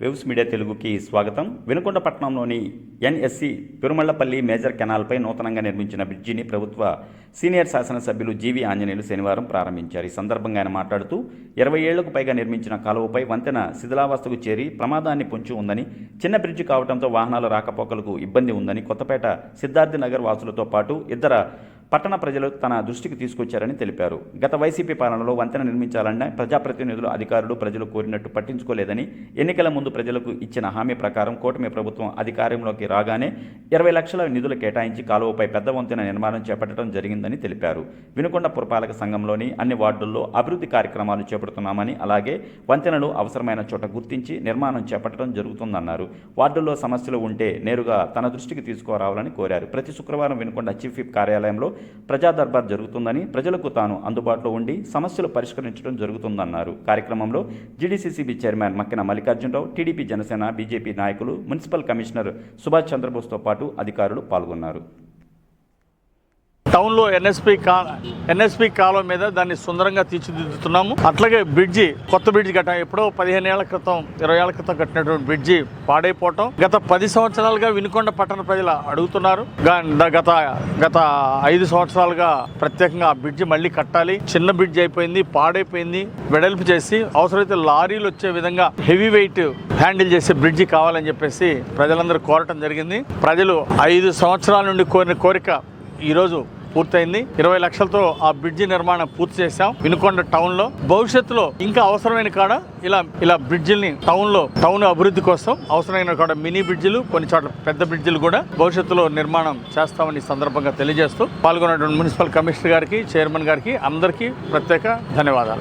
Waves media తెలుగుకి స్వాగతం. వినుకొండపట్నంలోని NSC పెరుమళ్ళపల్లి major కెనాల్పై నూతనంగా నిర్మించిన బ్రిడ్జిని ప్రభుత్వ సీనియర్ శాసనసభ్యులు జీవి ఆంజనేయులు శనివారం ప్రారంభించారు. ఈ సందర్భంగా ఆయన మాట్లాడుతూ ఇరవై ఏళ్ళకు పైగా నిర్మించిన కాలువపై వంతెన శిథిలావస్థకు చేరి ప్రమాదాన్ని పొంచి ఉందని చిన్న బ్రిడ్జి కావడంతో వాహనాల రాకపోకలకు ఇబ్బంది ఉందని కొత్తపేట సిద్ధార్థి నగర్ వాసులతో పాటు ఇద్దర పట్టణ ప్రజలు తన దృష్టికి తీసుకొచ్చారని తెలిపారు. గత వైసీపీ పాలనలో వంతెన నిర్మించాలన్న ప్రజాప్రతినిధులు అధికారులు ప్రజలు కోరినట్టు పట్టించుకోలేదని ఎన్నికల ముందు ప్రజలకు ఇచ్చిన హామీ ప్రకారం కూటమి ప్రభుత్వం అధికారంలోకి రాగానే ఇరవై లక్షల నిధులు కేటాయించి కాలువపై పెద్ద వంతెన నిర్మాణం చేపట్టడం జరిగిందని తెలిపారు. వినుకొండ పురపాలక సంఘంలోని అన్ని వార్డుల్లో అభివృద్ధి కార్యక్రమాలు చేపడుతున్నామని అలాగే వంతెనలు అవసరమైన చోట గుర్తించి నిర్మాణం చేపట్టడం జరుగుతుందన్నారు. వార్డుల్లో సమస్యలు ఉంటే నేరుగా తన దృష్టికి తీసుకురావాలని కోరారు. ప్రతి శుక్రవారం వినుకొండ చీఫ్ విప్ కార్యాలయంలో ప్రజా దర్బార్ జరుగుతుందని ప్రజలకు తాను అందుబాటులో ఉండి సమస్యలు పరిష్కరించడం జరుగుతుందన్నారు. కార్యక్రమంలో GDCCB chairman Makkina Mallikarjunarao TDP Janasena BJP నాయకులు మున్సిపల్ కమిషనర్ సుభాష్ చంద్రబోస్తో పాటు అధికారులు పాల్గొన్నారు. టౌన్లో ఎన్ఎస్పి కా ఎన్ఎస్పి కాలం మీద దాన్ని సుందరంగా తీర్చిదిద్దుతున్నాము. అట్లాగే బ్రిడ్జి కొత్త బ్రిడ్జి కట్టాం ఎప్పుడో పదిహేను ఏళ్ళ క్రితం ఇరవై ఏళ్ళ క్రితం కట్టినటువంటి బ్రిడ్జి పాడైపోవటం గత పది సంవత్సరాలుగా వినుకొండ పట్టణ ప్రజలు అడుగుతున్నారు. గత గత ఐదు సంవత్సరాలుగా ప్రత్యేకంగా ఆ బ్రిడ్జి మళ్ళీ కట్టాలి. చిన్న బ్రిడ్జి అయిపోయింది పాడైపోయింది. వెడల్పు చేసి అవసరమైతే లారీలు వచ్చే విధంగా హెవీ వెయిట్ హ్యాండిల్ చేసే బ్రిడ్జి కావాలని చెప్పేసి ప్రజలందరూ కోరటం జరిగింది. ప్రజలు ఐదు సంవత్సరాల నుండి కోరిన కోరిక ఈరోజు పూర్తయింది. ఇరవై లక్షలతో ఆ బ్రిడ్జి నిర్మాణం పూర్తి చేశాం. వినుకొండ టౌన్లో భవిష్యత్తులో ఇంకా అవసరమైన కాడ ఇలా ఇలా బ్రిడ్జిల్ని టౌన్లో టౌన్ అభివృద్ధి కోసం అవసరమైన కాడ మినీ బ్రిడ్జిలు కొన్ని చోట్ల పెద్ద బ్రిడ్జిలు కూడా భవిష్యత్తులో నిర్మాణం చేస్తామని సందర్భంగా తెలియజేస్తూ పాల్గొన్నటువంటి మున్సిపల్ కమిషనర్ గారికి చైర్మన్ గారికి అందరికీ ప్రత్యేక ధన్యవాదాలు.